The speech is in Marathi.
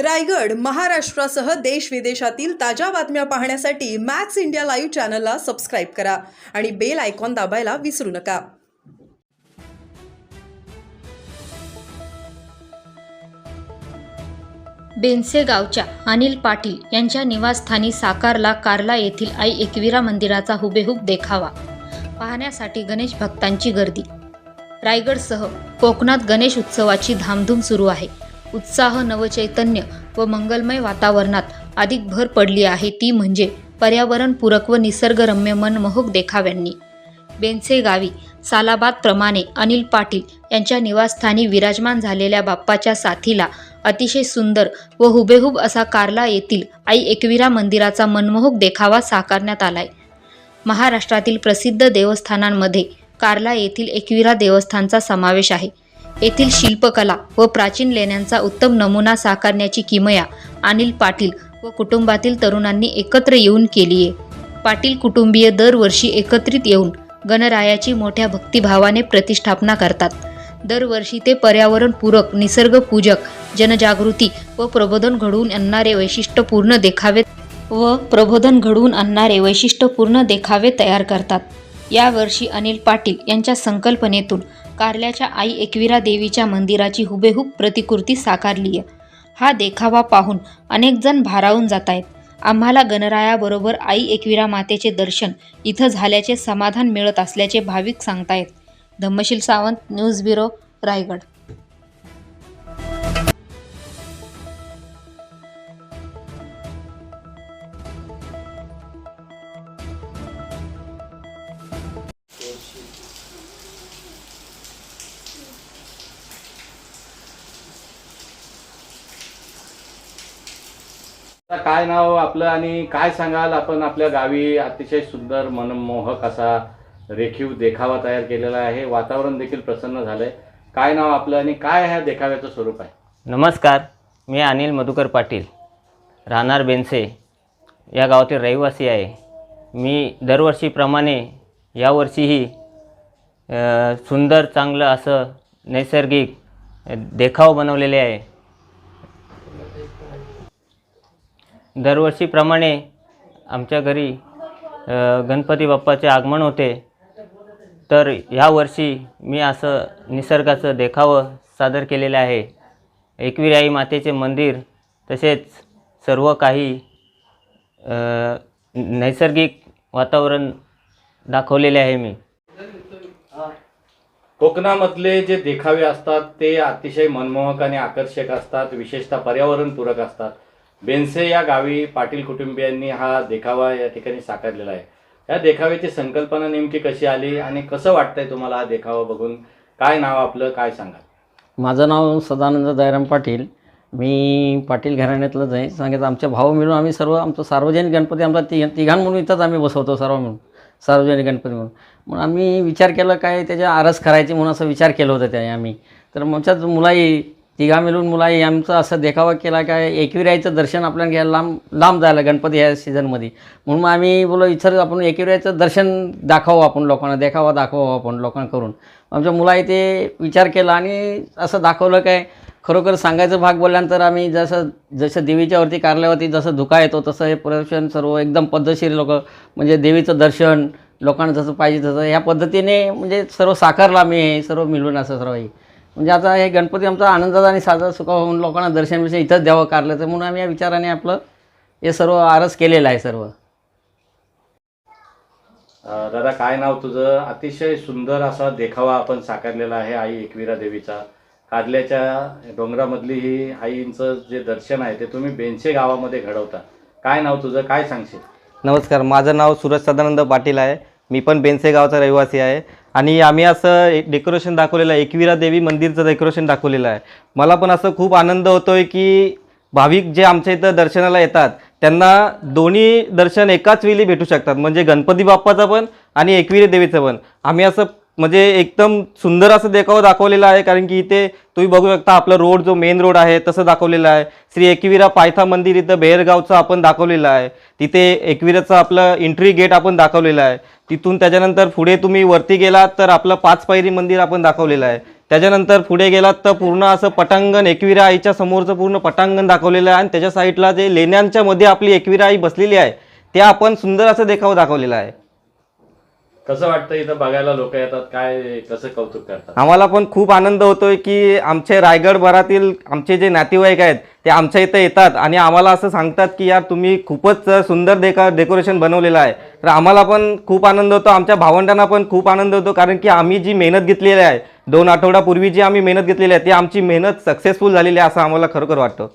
रायगड महाराष्ट्रासह देश विदेशातील ताज्या बातम्या पाहण्यासाठी मॅक्स इंडिया लाईव्ह चॅनलला सबस्क्राईब करा आणि बेल आयकॉन दाबायला विसरू नका. बेनसे गावच्या अनिल पाटील यांच्या निवासस्थानी साकारला कार्ला येथील आई एकविरा मंदिराचा हुबेहूब देखावा. पाहण्यासाठी गणेश भक्तांची गर्दी. रायगडसह कोकणात गणेश उत्सवाची धामधूम सुरू आहे. उत्साह नवचैतन्य व मंगलमय वातावरणात अधिक भर पडली आहे. ती म्हणजे पर्यावरणपूरक व निसर्गरम्य मनमोहक देखाव्यांनी. बेनसे गावी सालाबादप्रमाणे अनिल पाटील यांच्या निवासस्थानी विराजमान झालेल्या बाप्पाच्या साथीला अतिशय सुंदर व हुबेहूब असा कार्ला येथील आई एकविरा मंदिराचा मनमोहक देखावा साकारण्यात आलाय. महाराष्ट्रातील प्रसिद्ध देवस्थानांमध्ये कार्ला येथील एकविरा देवस्थानचा समावेश आहे. येथील शिल्पकला व प्राचीन लेण्यांचा उत्तम नमुना साकारण्याची किमया अनिल पाटील व कुटुंबातील तरुणांनी एकत्र येऊन केली आहे पाटील कुटुंबीय दरवर्षी एकत्रित येऊन गणरायाची मोठ्या भक्तिभावाने प्रतिष्ठापना करतात. दरवर्षी ते पर्यावरणपूरक निसर्गपूजक जनजागृती व प्रबोधन घडवून आणणारे वैशिष्ट्यपूर्ण देखावे व प्रबोधन घडवून आणणारे वैशिष्ट्यपूर्ण देखावे तयार करतात. यावर्षी अनिल पाटील यांच्या संकल्पनेतून कारल्याच्या आई एकविरा देवीच्या मंदिराची हुबेहूब प्रतिकृती साकारली आहे. हा देखावा पाहून अनेकजण भारावून जात आहेत आम्हाला गणरायाबरोबर आई एकविरा मातेचे दर्शन इथं झाल्याचे समाधान मिळत असल्याचे भाविक सांगतायत. Dhammashil Sawant news bureau Raigad. काय नाव आपलं आणि काय सांगाल? आपण आपल्या गावी अतिशय सुंदर मनमोहक असा रेखीव देखावा तयार केलेला आहे. वातावरण देखील प्रसन्न झालंय. काय नाव आपलं आणि काय ह्या देखाव्याचं स्वरूप आहे? नमस्कार मी अनिल मधुकर पाटील. राहणार बेनसे. या गावातील रहिवासी आहे. मी दरवर्षीप्रमाणे यावर्षीही सुंदर चांगलं असं नैसर्गिक देखाव बनवलेले आहे. दरवर्षीप्रमाणे आमच्या घरी गणपती बाप्पाचे आगमन होते. तर यावर्षी मी असं निसर्गाचं देखावं सादर केलेलं आहे. एकविराई मातेचे मंदिर तसेच सर्व काही नैसर्गिक वातावरण दाखवलेले आहे मी. कोकणामधले जे देखावे असतात ते अतिशय मनमोहक आणि आकर्षक असतात. विशेषतः पर्यावरणपूरक असतात. बेनसे या गावी पाटील कुटुंबियांनी हा देखावा या ठिकाणी साकारलेला आहे. या देखाव्याची संकल्पना नेमकी कशी आली आणि कसं वाटतंय तुम्हाला हा देखावा बघून? काय नाव आपलं? काय सांगाल? माझं नाव सदानंद दयाराम पाटील. मी पाटील घराण्यातलंच आहे. सांगायचं आमच्या भाऊ मिळून आम्ही सर्व आमचं सार्वजनिक गणपती आमचा ति तिघां म्हणून इथंच आम्ही बसवतो सर्व मिळून. सार्वजनिक गणपती म्हणून. म्हणून आम्ही विचार केला काय त्याच्या आरस करायची म्हणून असं विचार केला होता त्याने आम्ही. तर आमच्याच मुलाही तिघा मिळून मुलाही आमचं असं देखावा केला काय एकविरायचं दर्शन आपल्याला घ्यायला लांब लांब जायला गणपती ह्या सीझनमध्ये म्हणून मग आम्ही बोलो इथं आपण एकविरायचं दर्शन दाखवावं आपण लोकांना देखावा दाखवावं आपण लोकांना करून. आमच्या मुलाही ते विचार केला आणि असं दाखवलं काय खरोखर सांगायचं भाग बोलल्यानंतर आम्ही जसं जसं देवीच्या वरती कारल्यावरती जसं धुका येतो तसं हे प्रदर्शन सर्व एकदम पद्धतशीर लोक म्हणजे देवीचं दर्शन लोकांना जसं पाहिजे तसं ह्या पद्धतीने म्हणजे सर्व साकारलं आम्ही हे सर्व मिळून असं सर्व म्हणजे आता हे गणपती आमचा आनंदात आणि साजरा सुखा होऊन लोकांना दर्शन बिर्शन इथंच द्यावं कारल्याचं म्हणून आम्ही या विचाराने आपलं हे सर्व आरस केलेलं आहे सर्व. अं, दादा काय नाव तुझं? अतिशय सुंदर असा देखावा आपण साकारलेला आहे आई एकविरा देवीचा. कारल्याच्या डोंगरामधली ही आईंचं जे दर्शन आहे ते तुम्ही बेनशे गावामध्ये घडवता. काय नाव तुझं? काय सांगशील? नमस्कार माझं नाव सूरज सदानंद पाटील आहे. मी पण बेनसे गावचा रहिवासी आहे. आणि आम्ही असं एक डेकोरेशन दाखवलेलं आहे. एकविरा देवी मंदिरचं डेकोरेशन दाखवलेलं आहे. मला पण असं खूप आनंद होतो आहे की भाविक जे आमच्या इथं दर्शनाला येतात त्यांना दोन्ही दर्शन एकाच वेळी भेटू शकतात. म्हणजे गणपती बाप्पाचं पण आणि एकविरी देवीचं पण. आम्ही असं म्हणजे एकदम सुंदर असं देखावं दाखवलेलं आहे कारण की इथे तुम्ही बघू शकता आपलं रोड जो मेन रोड आहे तसं दाखवलेलं आहे. श्री एकविरा पायथा मंदिर इथं बेहरगावचं आपण दाखवलेलं आहे. तिथे एकविराचं आपलं एंट्री गेट आपण दाखवलेलं आहे. तिथून त्याच्यानंतर पुढे तुम्ही वरती गेलात तर आपलं पाच पायरी मंदिर आपण दाखवलेलं आहे. त्याच्यानंतर पुढे गेलात तर पूर्ण असं पटांगण एकविरा आईच्या समोरचं पूर्ण पटांगण दाखवलेलं आहे. आणि त्याच्या साईडला जे लेण्यांच्या मध्ये आपली एकविरा आई बसलेली आहे ते आपण सुंदर असं देखावं दाखवलेलं आहे. कसं वाटतं इथं बघायला? लोक येतात काय कसं कौतुक करतात? आम्हाला पण खूप आनंद होतोय की आमचे रायगड भरातील आमचे जे नातेवाईक आहेत ते आमच्या इथं येतात आणि आम्हाला असं सांगतात की यार तुम्ही खूपच सुंदर डेका डेकोरेशन बनवलेलं आहे. तर आम्हाला पण खूप आनंद होतो आमच्या भावंडांना पण खूप आनंद होतो कारण की आम्ही जी मेहनत घेतलेली आहे दोन आठवड्यापूर्वी जी आम्ही मेहनत घेतलेली आहे ती आमची मेहनत सक्सेसफुल झालेली आहे असं आम्हाला खरोखर वाटतं.